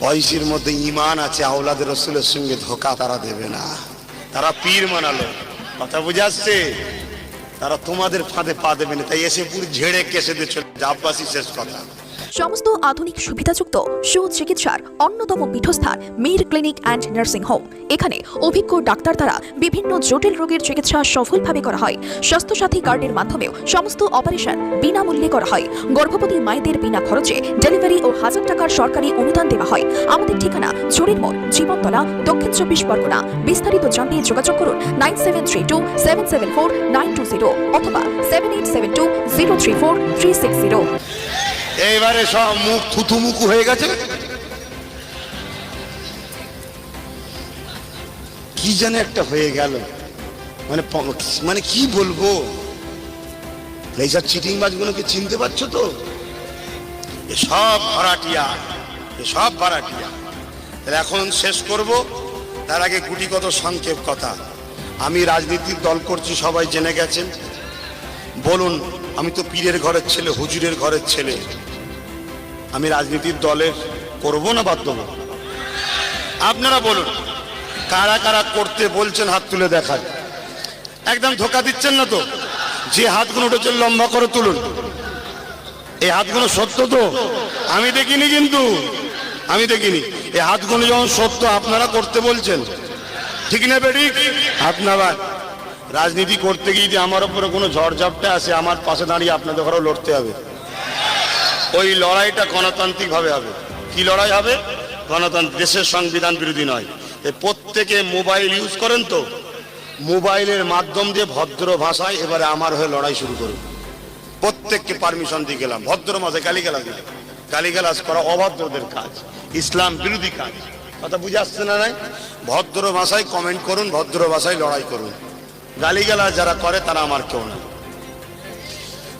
পয়সির মধ্যে ইমান আছে আওলাদের রসুলের সঙ্গে ধোকা তারা দেবে না। তারা পীর মানালো। কথা বুঝাচ্ছে? তারা তোমাদের ফাঁদে পা দেবে না। তাই এসে পুরো ঝেড়ে কেসে দিয়ে চলে শেষ কথা। সমস্ত আধুনিক সুবিধাযুক্ত সুচিকিৎসার অন্যতম পীঠস্থান Mir clinic and nursing home. এখানে অভিজ্ঞ ডাক্তার দ্বারা বিভিন্ন জটিল রোগের চিকিৎসা সফলভাবে করা হয়। স্বাস্থ্যসাথী কার্ডের মাধ্যমেও সমস্ত অপারেশন বিনামূল্যে করা হয়। গর্ভবতী মায়েদের বিনা খরচে ডেলিভারি ও হাজার টাকার সরকারি অনুদান দেওয়া হয়। আমাদের ঠিকানা ঝুড়ির মোড়, জীবনতলা, দক্ষিণ চব্বিশ পরগনা। বিস্তারিত জানতে যোগাযোগ করুন nine seven three two seven seven four nine two zero অথবা seven eight seven two zero three four three six zero. এইবারে সব মুখ থুতুমুকু হয়ে গেছে। কি যেন একটা হয়ে গেল। মানে মানে কি বলব? এইসব চিটিং বাজগুলোকে চিনতে পারছ তো? সব ভাড়াটিয়া সব ভাড়াটিয়া। তাহলে এখন শেষ করব। তার আগে গুটি কত সংক্ষেপ কথা। আমি রাজনীতির দল করছি, সবাই জেনে গেছেন। বলুন, আমি তো পীরের ঘরের ছেলে, হুজুরের ঘরের ছেলে। আমি রাজনীতির দলের করব না বাধ্য দেবো? আপনারা বলুন, কারা কারা করতে বলছেন হাত তুলে দেখান একদম ধোকা দিচ্ছেন না তো? যে হাতগুলো উঠেছে লম্বা করে তুলুন। এই হাতগুলো সত্য তো? আমি দেখিনি কিন্তু। আমি দেখিনি। এই হাতগুলো যখন সত্য আপনারা করতে বলছেন। ঠিক না বেটি? আপনারা রাজনীতি করতে গিয়ে যে আমার উপরে কোনো ঝড়ঝাপটা আসে, আমার পাশে দাঁড়িয়ে আপনাদের ঘরেও লড়তে হবে। ওই লড়াইটা গণতান্ত্রিক ভাবে হবে। কি লড়াই হবে? গণতন্ত্র দেশের সংবিধান বিরোধী নয়। প্রত্যেকে মোবাইল ইউজ করেন তো? মোবাইলের মাধ্যম দিয়ে ভদ্র ভাষায় এবারে আমার হয়ে লড়াই শুরু করুন। প্রত্যেককে পারমিশন দিয়ে গেলাম। ভদ্র মাসে গালিগালাজ দিলাম। গালিগালাজ করা অভদ্রদের কাজ। ইসলাম বিরোধী কাজ। কথা বুঝে আসছে না নাই? ভদ্র ভাষায় কমেন্ট করুন, ভদ্র ভাষায় লড়াই করুন। গালিগালাজ যারা করে, তারা আমার কেউ না।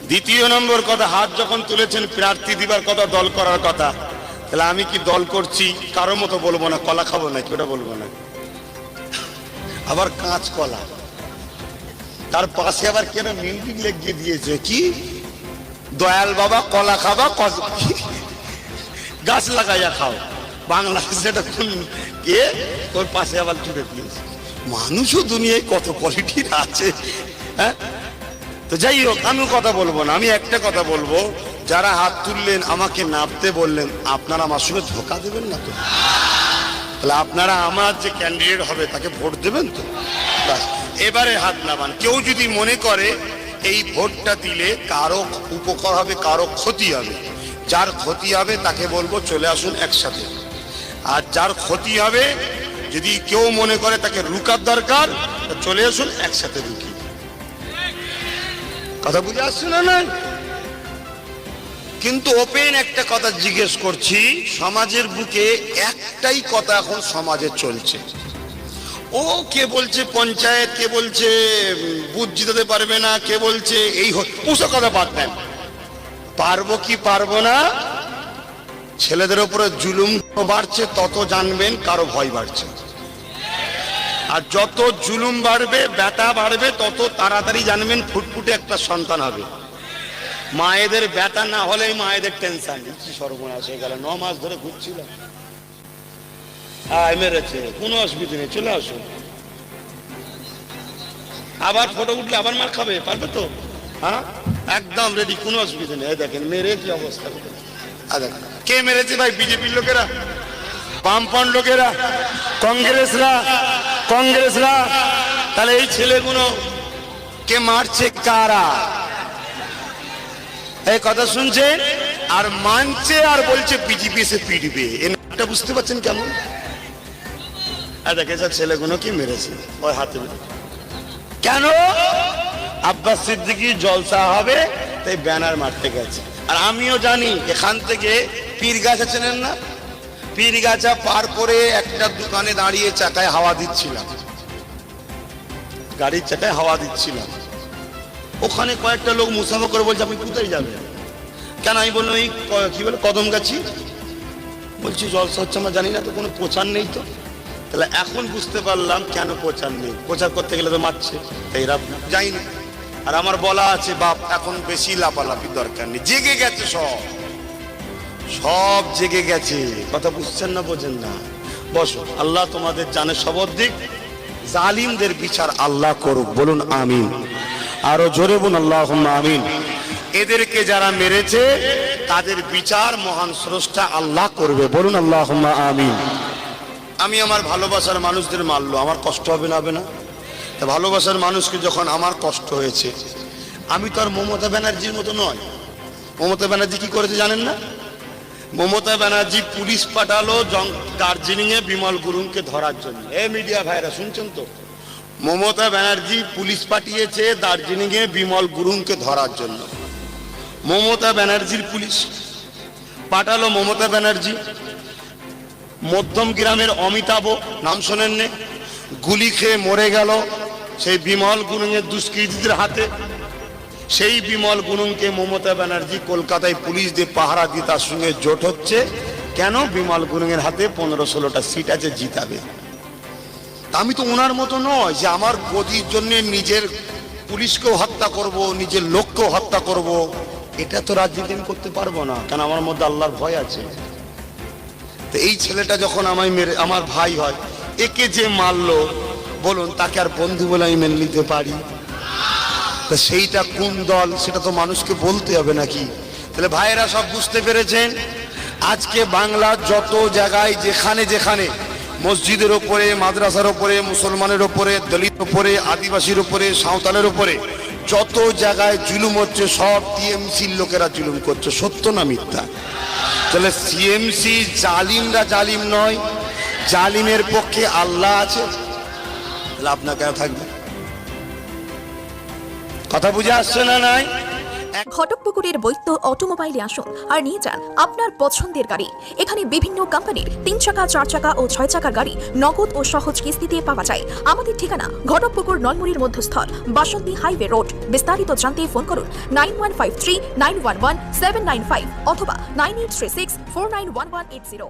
দ্বিতীয় নম্বর কথা, হাত যখন তুলেছেন, প্রার্থী দিবার কথা, দল করার কথা। তাহলে আমি কি দল করছি? কারও মতো বলব না, কলা খাব নাকি, ওটা বলব না। আবার কাঁচ কলা। তার পাশে আবার কেন মিউজিক লেগে দিয়েছে? কি? দয়াল বাবা, কলা খাবা গাছ লাগাইয়া খাও। বাংলা সেটা কোন কে? ওর পাশে আবার জুড়ে দিয়েছে। মানুষও দুনিয়ায় কত কোয়ালিটির আছে হ্যাঁ? তো যাই হোক আমি কথা বলব না, আমি একটা কথা বলব। যারা হাত তুললেন, আমাকে নাপতে বললেন, আপনারা আমার সঙ্গে ধোকা দেবেন না তো? তাহলে আপনারা আমার যে ক্যান্ডিডেট হবে, তাকে ভোট দেবেন তো? এবারে হাত নামান। কেউ যদি মনে করে, এই ভোটটা দিলে কারও উপকার হবে, কারও ক্ষতি হবে। যার ক্ষতি হবে, তাকে বলব, চলে আসুন একসাথে। আর যার ক্ষতি হবে, যদি কেউ মনে করে তাকে রুকার দরকার চলে আসুন একসাথে রুকি। কথা বুঝে আসছে না না কিন্তু ওপেন একটা কথা জিজ্ঞেস করছি, সমাজের বুকে একটাই কথা এখন সমাজে চলছে। ও কে বলছে পঞ্চায়েত, কে বলছে বুথ জিতাতে পারবে না, কে বলছে, এই ওসব কথা বাদ দেন। পারব কি পারব না? ছেলেদের উপরে জুলুম বাড়ছে, তত জানবেন, কারও ভয় বাড়ছে আর যত জুলুম বাড়বে বেটা বাড়বে, তত তাড়াতাড়ি জানবেন ফুটফুটে একটা সন্তান হবে। মায়েদের বেটা না হলেই মায়েদের টেনশন কি সর্বনাশ হয়ে গেল, ন মাস ধরে ঘুরছিল। আয় মেরেছে, কোনো অসুবিধা নেই, চলে আসুন আবার ফটো উঠলে আবার মার খাবে, পারবে তো? হ্যাঁ? একদম রেডি কোনো অসুবিধা নেই। দেখেন, মেরে কি অবস্থা। কে মেরেছে ভাই? বিজেপির লোকেরা? বামপন লোকেরা? কংগ্রেসরা? কংগ্রেসরা, তাহলে এই ছেলেগুলো কে মারছে কারা? এই কথা শুনছেন? আর মানছে আর বলছে বিজেপি এসে পিটবে। এটা বুঝতে পারছেন কেমন? দেখে সব ছেলেগুলো কি মেরেছে। ওই হাতে। কেন? আব্বাস সিদ্দিকি জলসা হবে, তাই ব্যানার মারতে গেছে। আর আমিও জানি, এখান থেকে পীর গাছা চেনেন না? পীর গাছা পার করে একটা দোকানে দাঁড়িয়ে চাকায় হাওয়া দিচ্ছিলাম। গাড়ির চাকায় হাওয়া দিচ্ছিলাম। ওখানে কয়েকটা লোক মুসাফা করে বলছে, আপনি কোথায় যাবেন? কেন? আমি বললাম এই ক- বলে, কদম গাছি? বলছি, জলসা হচ্ছে আমরা জানি না, তো কোনো প্রচার নেই তো? তাহলে এখন বুঝতে পারলাম কেন প্রচার নেই। প্রচার করতে গেলে তো মারছে, তাই এরা যাইনি আর আমার বলা আছে, বাপ, এখন বেশি লাফালাফি দরকার নেই, জেগে গেছে সব। সব জেগে গেছে। কথা বুঝছেন না, বোঝেন না। বসো, আল্লাহ তোমাদের জানে শবর দিক। জালিমদের বিচার আল্লাহ করুক, বলুন আমিন। আরও জোরে বলুন আল্লাহ আমিন। এদেরকে যারা মেরেছে, তাদের বিচার মহান স্রষ্টা আল্লাহ করবে, বলুন আল্লাহ আমিন। আমি আমার ভালোবাসার মানুষদের মারলো, আমার কষ্ট হবে না হবে না? ভালোবাসার মানুষকে যখন আমার কষ্ট হয়েছে, আমি তো আর মমতা ব্যানার্জির মতো নয়। মমতা ব্যানার্জি কি করেছে জানেন না? মমতা ব্যানার্জি পুলিশ পাঠালো দার্জিলিং এ বিমল গুরুংকে ধরার জন্য। এ মিডিয়া ভাইরা, শুনছেন তো? মমতা ব্যানার্জি পুলিশ পাঠিয়েছে দার্জিলিং এ বিমল গুরুংকে ধরার জন্য। মমতা ব্যানার্জির পুলিশ পাঠালো মমতা ব্যানার্জি। মধ্যম গ্রামের অমিতাভ নাম শোনেন গুলি খেয়ে মরে গেল সেই বিমল গুরুংয়ের দুষ্কৃতীদের হাতে। সেই বিমল গুরুংকে মমতা ব্যানার্জি কলকাতায় পুলিশ দিয়ে পাহারা দিয়ে তার সঙ্গে জোট হচ্ছে। কেন বিমল গুরুংয়ের হাতে পনেরো ষোলোটা সিট আছে জিতাবে? আমি তো ওনার মতো নয় যে আমার গদির জন্য নিজের পুলিশকেও হত্যা করব, নিজের লোককেও হত্যা করব। এটা তো রাজনীতি আমি করতে পারব না? কেন আমার মধ্যে আল্লাহর ভয় আছে? তো এই ছেলেটা যখন আমায় মেরে, আমার ভাই হয়, একে যে মারলো, বলুন, তাকে আর বন্ধু বলে আমি মেনে নিতে পারি? তা সেইটা কোন দল, সেটা তো মানুষকে বলতে হবে নাকি? তাহলে ভাইয়েরা সব বুঝতে পেরেছেন? আজকে বাংলার যত জায়গায় যেখানে যেখানে, মসজিদের ওপরে, মাদ্রাসার ওপরে, মুসলমানের ওপরে দলিত ওপরে, আদিবাসীর ওপরে, সাঁওতালের ওপরে, যত জায়গায় জুলুম হচ্ছে, সব টিএমসির লোকেরা জুলুম করছে। সত্য না মিথ্যা? তাহলে সিএমসি জালিমরা জালিম নয়, জালিমের পক্ষে আল্লাহ আছে? তাহলে আপনার কেন থাকবে। কথা বুঝে আসছে না নাই? ঘটকপুকুরের বৈদ্য অটোমোবাইলে আসুন আর নিয়ে যান আপনার পছন্দের গাড়ি। এখানে বিভিন্ন কোম্পানির তিন চাকা, চার চাকা ও ছয় চাকার গাড়ি নগদ ও সহজ কিস্তিতে পাওয়া যায়। আমাদের ঠিকানা ঘটকপুকুর নলমুড়ির মধ্যস্থল, বাসন্তী হাইওয়ে রোড। বিস্তারিত জানতে ফোন করুন nine one five three nine one one seven nine five অথবা nine eight three six four nine one one eight zero.